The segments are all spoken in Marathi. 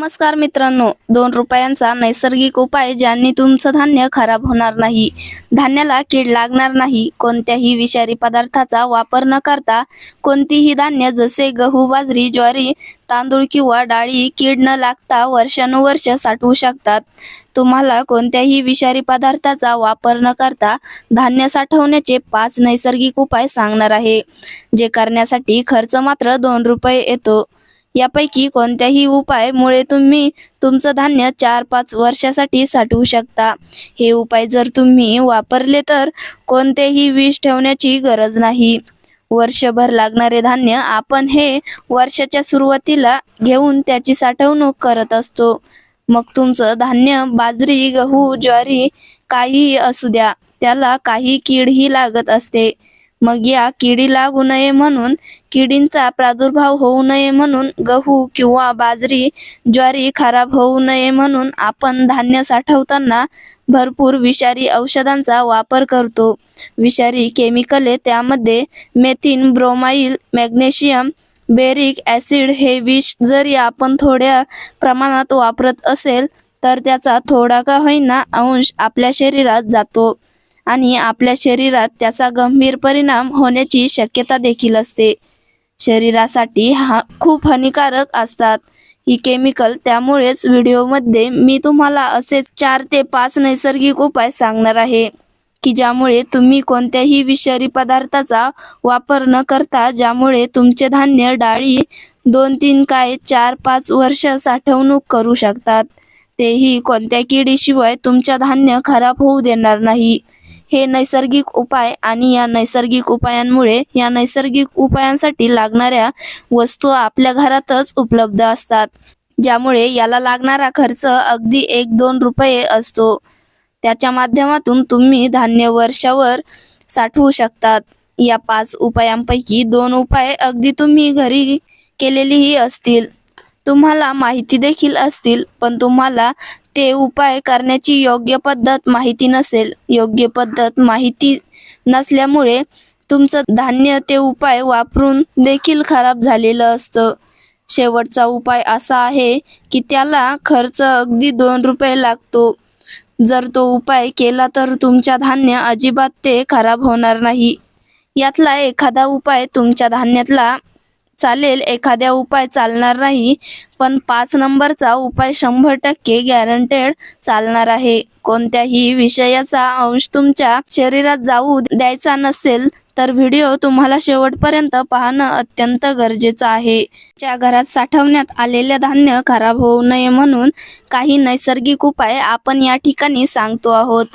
नमस्कार मित्रांनो. दोन रुपयांचा नैसर्गिक उपाय ज्यांनी तुमचं धान्य खराब होणार नाही. धान्याला कीड लागणार नाही. कोणत्याही विषारी पदार्थाचा वापर न करता कोणतीही धान्य जसे गहू बाजरी ज्वारी तांदूळ किंवा डाळी कीड न लागता वर्षानुवर्ष साठवू शकतात. तुम्हाला कोणत्याही विषारी पदार्थाचा वापर न करता धान्य साठवण्याचे पाच नैसर्गिक उपाय सांगणार आहे. जे करण्यासाठी खर्च मात्र दोन रुपये येतो. यापैकी कोणत्याही उपाय मुळे तुम्ही तुमचं धान्य चार पाच वर्षासाठी साठवू शकता. हे उपाय जर तुम्ही वापरले तर कोणतेही विष ठेवण्याची गरज नाही. वर्षभर लागणारे धान्य आपण हे वर्षाच्या सुरुवातीला घेऊन त्याची साठवणूक करत असतो. मग तुमचं धान्य बाजरी गहू ज्वारी काहीही असू द्या त्याला काही कीडही लागत असते. मग या किडी लागू नये म्हणून किडींचा प्रादुर्भाव होऊ नये म्हणून गहू किंवा बाजरी ज्वारी खराब होऊ नये म्हणून आपण धान्य साठवताना भरपूर विषारी औषधांचा वापर करतो. विषारी केमिकले त्यामध्ये मेथिन ब्रोमाइल मॅग्नेशियम बेरिक ॲसिड हे विष जरी आपण थोड्या प्रमाणात वापरत असेल तर त्याचा थोडा का होईना अंश आपल्या शरीरात जातो. आणि आपल्या शरीरात त्याचा गंभीर परिणाम होण्याची शक्यता देखील असते. शरीरासाठी हा खूप हानिकारक असतात. ही केमिकल त्यामुळेच व्हिडिओमध्ये मी तुम्हाला असे चार ते पाच नैसर्गिक उपाय सांगणार आहे की ज्यामुळे तुम्ही कोणत्याही विषारी पदार्थाचा वापर न करता ज्यामुळे तुमचे धान्य डाळी दोन तीन काय चार पाच वर्ष साठवणूक करू शकतात. तेही कोणत्या किडीशिवाय तुमच्या धान्य खराब होऊ देणार नाही. हे नैसर्गिक उपाय आणि या नैसर्गिक उपायांमुळे या नैसर्गिक उपायांसाठी लागणाऱ्या वस्तू आपल्या घरातच उपलब्ध असतात ज्यामुळे याला लागणारा खर्च अगदी एक दोन रुपये असतो. त्याच्या माध्यमातून तुम्ही धान्य वर्षावर साठवू शकतात. या पाच उपायांपैकी दोन उपाय अगदी तुम्ही घरी केलेलीही असतील. तुम्हाला माहिती देखील असतील पण तुम्हाला ते उपाय करण्याची योग्य पद्धत माहिती नसेल. योग्य पद्धत माहिती नसल्यामुळे तुमचं धान्य ते उपाय वापरून देखील खराब झालेलं असतं. शेवटचा उपाय असा आहे की त्याला खर्च अगदी दोन रुपये लागतो. जर तो उपाय केला तर तुमच्या धान्य अजिबात ते खराब होणार नाही. यातला एखादा उपाय तुमच्या धान्यातला चालेल एखाद्या उपाय चालणार नाही पण पाच नंबरचा उपाय शंभर टक्के गॅरंटेड चालणार आहे. कोणत्याही विषयाचा अंश तुमच्या शरीरात जाऊ द्यायचा नसेल तर व्हिडिओ तुम्हाला शेवटपर्यंत पाहणं अत्यंत गरजेचं आहे. ज्या घरात साठवण्यात आलेले धान्य खराब होऊ नये म्हणून काही नैसर्गिक उपाय आपण या ठिकाणी सांगतो आहोत.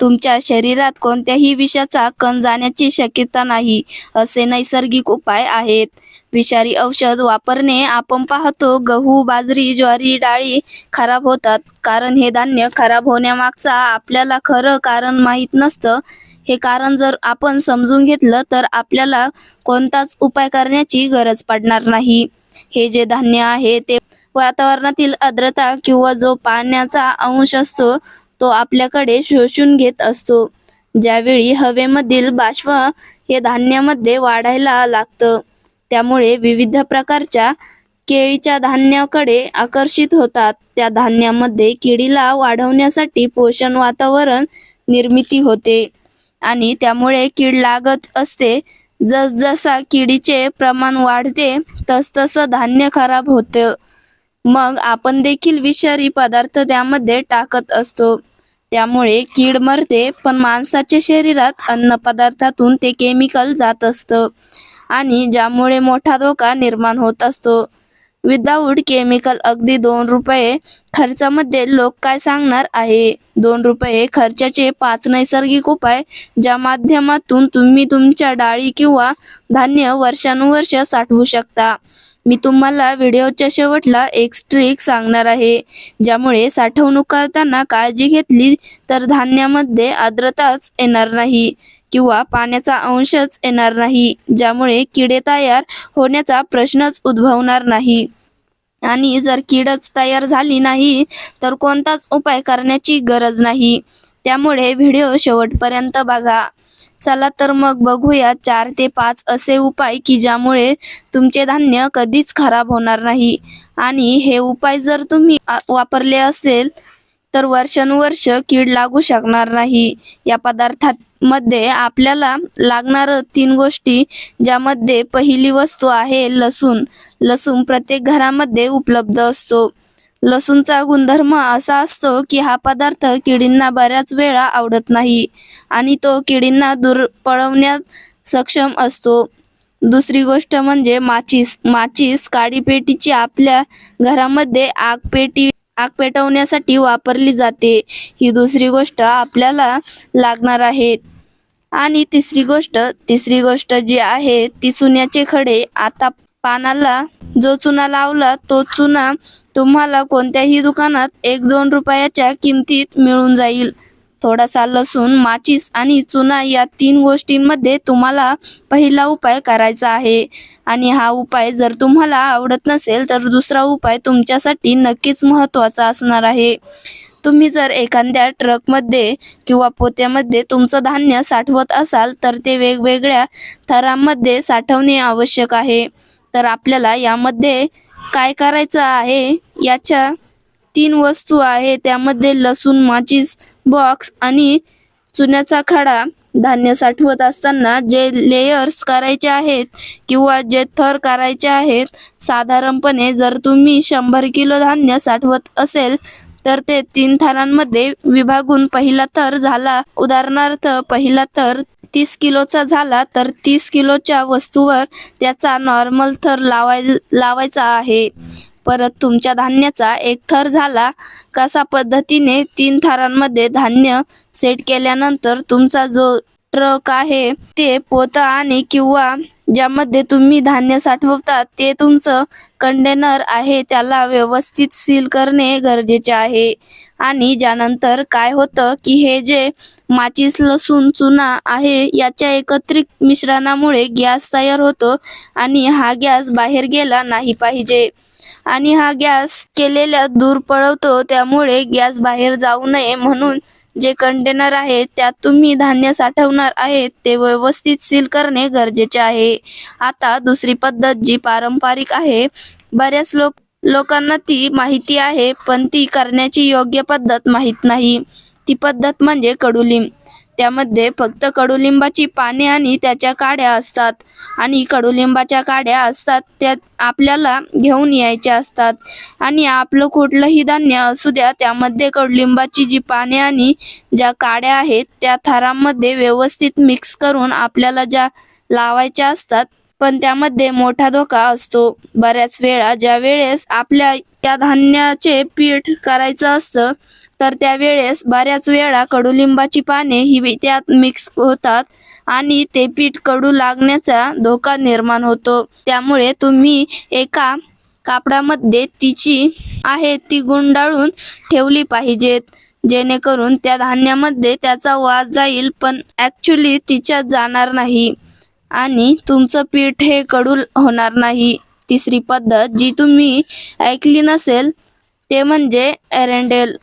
तुमच्या शरीरात कोणत्याही विषाचा कण जाण्याची शक्यता नाही असे नैसर्गिक उपाय आहेत. विषारी औषध वापरणे आपण पाहतो गहू बाजरी ज्वारी डाळी खराब होतात. कारण हे धान्य खराब होण्यामागचा आपल्याला खरं कारण माहीत नसतं. हे कारण जर आपण समजून घेतलं तर आपल्याला कोणताच उपाय करण्याची गरज पडणार नाही. हे जे धान्य आहे ते वातावरणातील आर्द्रता किंवा जो पाण्याचा अंश असतो तो आपल्याकडे शोषून घेत असतो. ज्यावेळी हवेमधील बाष्प हे धान्यामध्ये वाढायला लागतं. त्यामुळे विविध प्रकारच्या केळीच्या धान्याकडे आकर्षित होतात. त्या धान्यामध्ये किडीला वाढवण्यासाठी पोषण वातावरण निर्मिती होते आणि त्यामुळे कीड लागत असते. जसजसा किडीचे प्रमाण वाढते तसतसं धान्य खराब होतं. मग आपण देखील विषारी पदार्थ त्यामध्ये टाकत असतो. त्यामुळे कीड मरते पण माणसाच्या शरीरात अन्न पदार्थातून ते केमिकल जात असतं. आणि ज्यामुळे मोठा धोका निर्माण होत असतो. विदाऊट केमिकल अगदी दोन रुपये खर्चामध्ये लोक काय सांगणार आहे? दोन रुपये खर्चाचे पाच नैसर्गिक उपाय ज्या माध्यमातून तुम्ही तुमच्या डाळी किंवा धान्य वर्षानुवर्ष साठवू शकता. मी तुम्हाला व्हिडिओच्या शेवटला एक स्ट्रिक सांगणार आहे. ज्यामुळे साठवणूक करताना काळजी घेतली तर धान्यामध्ये आर्द्रताच येणार नाही. किंवा पाण्याचा अंशच येणार नाही ज्यामुळे किडे तयार होण्याचा प्रश्नच उद्भवणार नाही. आणि जर किडच तयार झाली नाही तर कोणताच उपाय करण्याची गरज नाही. त्यामुळे व्हिडिओ शेवटपर्यंत बघा. चला तर मग बघूया चार ते पाच असे उपाय की ज्यामुळे तुमचे धान्य कधीच खराब होणार नाही. आणि हे उपाय जर तुम्ही वापरले असेल तर वर्षानुवर्ष कीड लागू शकणार नाही. या पदार्थात मध्ये आपल्याला लागणार तीन गोष्टी ज्यामध्ये पहिली वस्तू आहे लसूण. लसूण प्रत्येक घरामध्ये उपलब्ध असतो. लसूणचा गुणधर्म असा असतो की हा पदार्थ किडींना बऱ्याच वेळा आवडत नाही आणि तो किडींना दूर पळवण्यात सक्षम असतो. दुसरी गोष्ट म्हणजे माचीस. माचीस काडीपेटीची आपल्या घरामध्ये आग पेटी आग पेटवण्यासाठी वापरली जाते. ही दुसरी गोष्ट आपल्याला लागणार आहे. आणि तिसरी गोष्ट तिसरी गोष्ट जी आहे ती चुन्याचे खडे. आता पानाला जो चुना लावला तो चुना तुम्हाला कोणत्याही दुकानात एक दोन रुपयाच्या किमतीत मिळून जाईल. थोडासा लसूण माचीस आणि चुना या तीन गोष्टींमध्ये तुम्हाला पहिला उपाय करायचा आहे. आणि हा उपाय जर तुम्हाला आवडत नसेल तर दुसरा उपाय तुमच्यासाठी नक्कीच महत्त्वाचा असणार आहे. तुम्ही जर एखाद्या ट्रकमध्ये किंवा पोत्यामध्ये तुमचं धान्य साठवत असाल तर ते वेगवेगळ्या थरांमध्ये साठवणे आवश्यक आहे. तर आपल्याला यामध्ये काय करायचं आहे? याच्या तीन वस्तू आहे त्यामध्ये लसूण माचीस बॉक्स आणि चुन्याचा खडा. धान्य साठवत असताना जे लेयर्स करायचे आहेत किंवा जे थर करायचे आहेत साधारणपणे जर तुम्ही शंभर किलो धान्य साठवत असेल तर ते तीन थरांमध्ये विभागून पहिला थर झाला. उदाहरणार्थ पहिला थर तीस किलोचा झाला तर तीस किलोच्या वस्तूवर त्याचा नॉर्मल थर लावाय लावायचा आहे. परत तुमच्या धान्याचा एक थर झाला. कसा पद्धतीने तीन थरांमध्ये धान्य सेट केल्यानंतर तुमचा जो ट्रक आहे ते पोतं आणि किंवा ज्यामध्ये तुम्ही धान्य साठवता ते तुमचं कंटेनर आहे त्याला व्यवस्थित सील करणे गरजेचे आहे. आणि ज्यानंतर काय होतं की हे जे माचीस लसूण चुना आहे याच्या एकत्रित मिश्रणामुळे गॅस तयार होतो आणि हा गॅस बाहेर गेला नाही पाहिजे. आणि हा गॅस केलेल्या दूर पळवतो त्यामुळे गॅस बाहेर जाऊ नये म्हणून जे कंटेनर आहे त्यात तुम्ही धान्य साठवणार आहेत ते व्यवस्थित सील करणे गरजेचे आहे. आता दुसरी पद्धत जी पारंपरिक आहे बऱ्याच लोक लोकांना ती माहिती आहे पण ती करण्याची योग्य पद्धत माहीत नाही. ती पद्धत म्हणजे कडुलिंब. त्यामध्ये फक्त कडुलिंबाची पाने आणि त्याच्या काड्या असतात. आणि कडुलिंबाच्या काड्या असतात त्या आपल्याला घेऊन यायच्या असतात. आणि आपलं कुठलंही धान्य असू द्या त्यामध्ये कडुलिंबाची जी पाने आणि ज्या काड्या आहेत त्या थरांमध्ये व्यवस्थित मिक्स करून आपल्याला ज्या लावायच्या असतात पण त्यामध्ये मोठा धोका असतो. बऱ्याच वेळा ज्या वेळेस आपल्या या धान्याचे पीठ करायचं असतं तर त्यावेळेस बऱ्याच वेळा कडुलिंबाची पाने ही त्यात मिक्स होतात आणि ते पीठ कडू लागण्याचा धोका निर्माण होतो. त्यामुळे तुम्ही एका कापडामध्ये तिची आहे ती गुंडाळून ठेवली पाहिजेत जेणेकरून त्या धान्यामध्ये त्याचा वास जाईल पण ॲक्च्युली तिच्यात जाणार नाही आणि तुमचं पीठ हे कडू होणार नाही. तिसरी पद्धत जी तुम्ही ऐकली नसेल ते म्हणजे एरंडेल.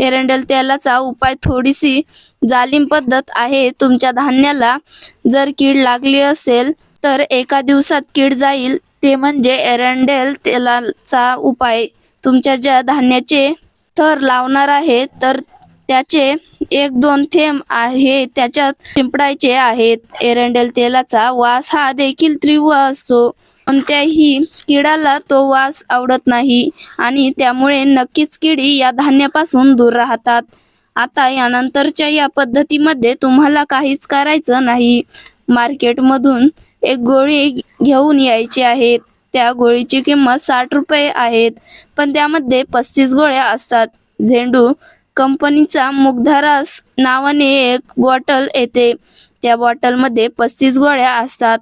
एरंडेल तेलाचा उपाय थोडीशी जालिम पद्धत आहे. तुमच्या धान्याला जर कीड लागली असेल तर एका दिवसात कीड जाईल. ते म्हणजे एरंडेल तेलाचा उपाय. तुमच्या ज्या धान्याचे थर लावणार आहे तर त्याचे एक दोन थेंब आहे त्याच्यात शिंपडायचे आहेत. एरंडेल तेलाचा वास हा देखील तीव्र असतो. कोणत्याही किडाला तो वास आवडत नाही आणि त्यामुळे नक्कीच किडी या धान्यापासून दूर राहतात. आता यानंतरच्या या पद्धतीमध्ये तुम्हाला काहीच करायचं नाही. मार्केटमधून एक गोळी घेऊन यायची आहे. त्या गोळीची किंमत साठ रुपये आहेत. पण त्यामध्ये पस्तीस गोळ्या असतात. झेंडू कंपनीचा मुग्धारास नावाने एक बॉटल येते. त्या बॉटलमध्ये पस्तीस गोळ्या असतात.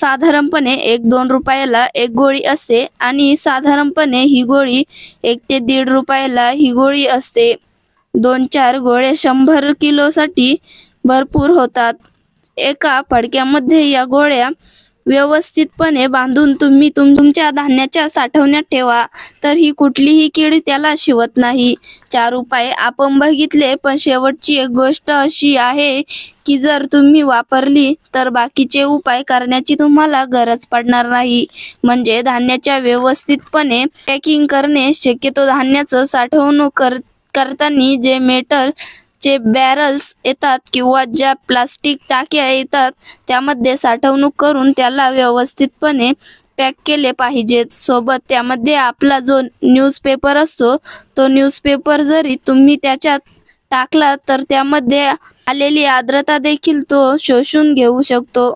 साधारणपणे एक दोन रुपयाला एक गोळी असते आणि साधारणपणे ही गोळी एक ते दीड रुपयाला ही गोळी असते. दोन चार गोळे शंभर किलोसाठी भरपूर होतात. एका फडक्यामध्ये या गोळ्या व्यवस्थितपणे बांधून तुम्ही तुम तुमच्या धान्याच्या साठवण्यात ठेवा. तर ही कुठलीही कीड त्याला शिवत नाही. चार उपाय आपण बघितले पण शेवटची एक गोष्ट अशी आहे की जर तुम्ही वापरली तर बाकीचे उपाय करण्याची तुम्हाला गरज पडणार नाही. म्हणजे धान्याच्या व्यवस्थितपणे पॅकिंग करणे शक्यतो धान्याचं साठवणूक कर करताना जे मेटल चे बॅरल्स येतात किंवा ज्या प्लास्टिक टाक्या येतात त्यामध्ये साठवणूक करून त्याला व्यवस्थितपणे पॅक केले पाहिजेत. सोबत त्यामध्ये आपला जो न्यूजपेपर असतो तो न्यूजपेपर जरी तुम्ही त्याच्यात टाकला तर त्यामध्ये आलेली आर्द्रता देखील तो शोषून घेऊ शकतो.